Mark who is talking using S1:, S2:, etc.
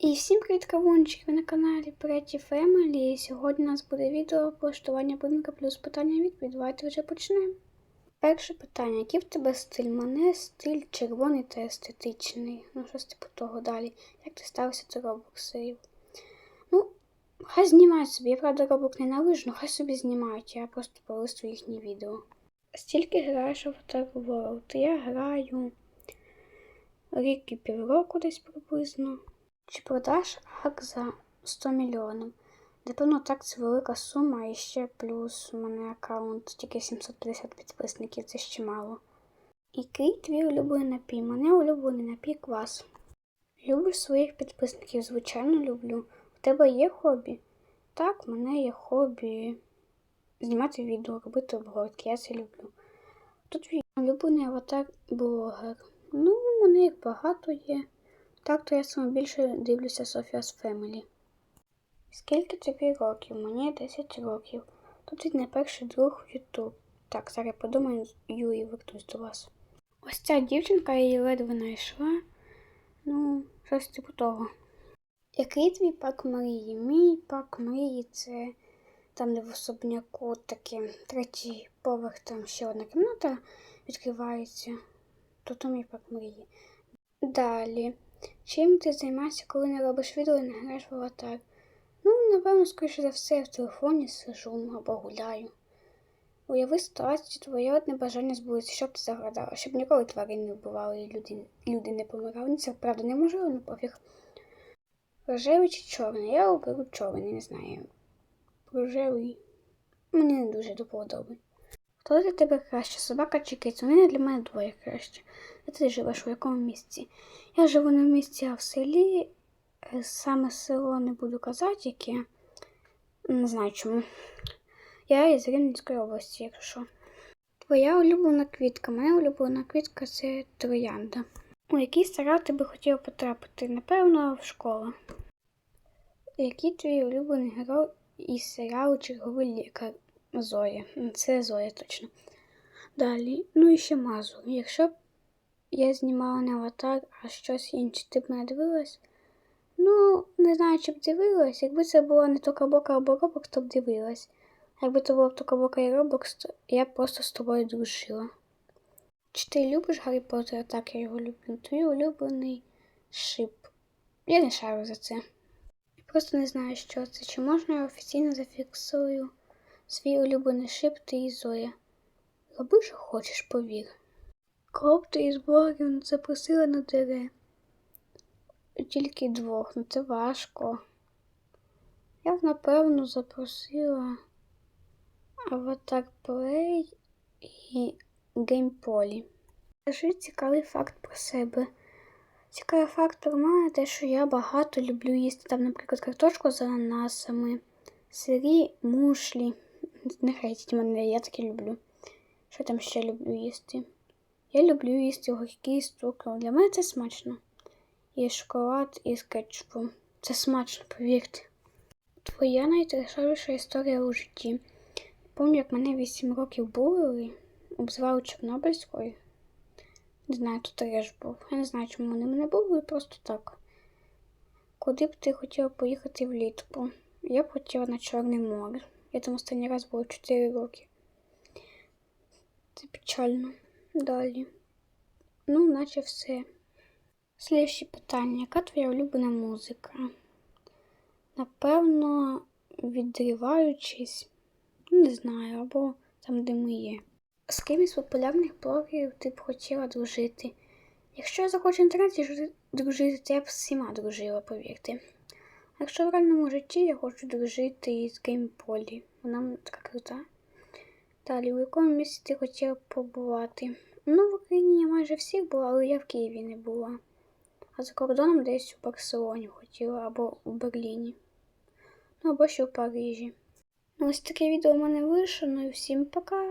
S1: І всім привіт, кавунчики! Ви на каналі Pretty Family. Сьогодні у нас буде відео про влаштування будинка плюс питання відповідь. Давайте вже почнемо. Перше питання: який в тебе стиль? Мене стиль червоний та естетичний. Ну, щось типу того далі. Як ти ставився до робоксів? Ну, хай знімають собі. Я правда робок ненавижу, але хай собі знімають. Я просто пролистую їхні відео. Стільки граєш в Avatar World? Я граю рік і півроку десь приблизно. Чи продаш ак за 100 мільйонів? Напевно, так це велика сума, і ще плюс у мене аккаунт тільки 750 підписників, це ще мало. Який твій улюблений напій? Мене улюблений напій квас. Любиш своїх підписників? Звичайно, люблю. У тебе є хобі? Так, в мене є хобі знімати відео, робити обгортки, я це люблю. Тут твій улюблений аватар блогер. Ну, мене їх багато є. Так, то я саме більше дивлюся Sophia's Family. Скільки тобі років? Мені 10 років. Тут від перший друг YouTube. Так, зараз подумаю і вернусь до вас. Ось ця дівчинка я її ледве знайшла. Ну, щось типу того. Який твій пак мрії? Мій пак мрії це там, де в особняку таке третій поверх, там ще одна кімната відкривається. То то мій пак мрії. Далі. Чим ти займаєшся, коли не робиш відео і не граєш в аватар? Ну, напевно, скоріше за все, я в телефоні сижу або гуляю. Уяви ситуацію, твоє одне бажання збулося, щоб ти загадала, щоб ніколи тварин не вбивали і люди, люди не помирали. Ну, Це правда неможливо, ну пофіг. Рожевий чи чорний? Я оберу чорний, не знаю. Рожевий. Мені не дуже до вподоби. Хто для тебе краще, собака чи киця? Вони для мене двоє краще. Де ти живеш у якому місці? Я живу не в місті, а в селі. Е, Саме село не буду казати, яке. Не знаю чому. Я із Рівненської області, якщо що. Твоя улюблена квітка. Моя улюблена квітка це троянда. У який серіал ти би хотів потрапити? Напевно, в школу. Який твій улюблений герой із серіалу Черговий лікар Зоя? Це Зоя точно. Далі, ну і ще Мазур. Якщо б я знімала не аватар, а щось інше, ти б мене дивилась? Ну, не знаю, чи б дивилась. Якби це було не Токабока або Робокс, то б дивилась. Якби це було Токабока і Робокс, то я б просто з тобою дружила. Чи ти любиш Гаррі Поттера? Так, я його люблю. Твій улюблений шип. Я не шарю за це. Просто не знаю, що це. Чи можна я офіційно зафіксую свій улюблений шип ти і Зоя? Роби, що хочеш, повір. Кого б ти із блогерів запросила на дире? Тільки двох, ну це важко. Я б, напевно, запросила Аватар Плей і Геймполі. Скажи цікавий факт про себе. Цікавий факт про мене те, що я багато люблю їсти там, наприклад, картошку з ананасами, сирі, мушлі. Не хейтіть мене, я таке люблю. Що там ще люблю їсти? Я люблю їсти огірки з цукром. Для мене це смачно. І шоколад із кетчупом. Це смачно, повірте. Твоя найдешевіша історія у житті. Пам'ятаю, як мене 8 років були, обзивали Чорнобильською. Не знаю, тут теж був. Я не знаю, чому вони мене були, просто так. Куди б ти хотіла поїхати влітку? Я б хотіла на Чорне море. Я там останній раз було 4 роки. Це печально. Далі. Ну, наче все. Слідче питання. Яка твоя улюблена музика? Напевно, відриваючись, ну, не знаю, або там, де ми є. З ким із популярних блогерів ти б хотіла дружити? Якщо я захочу в інтернеті дружити, то я б всіма дружила, повірте. А якщо в реальному житті я хочу дружити із Геймполі. Вона така крута. Далі, у якому місці ти хотіла побувати? Ну, в Україні я майже всіх була, але я в Києві не була. А за кордоном десь у Барселоні хотіла або у Берліні. Ну або ще в Парижі. Ну, ось таке відео в мене вийшло. Ну і всім пока!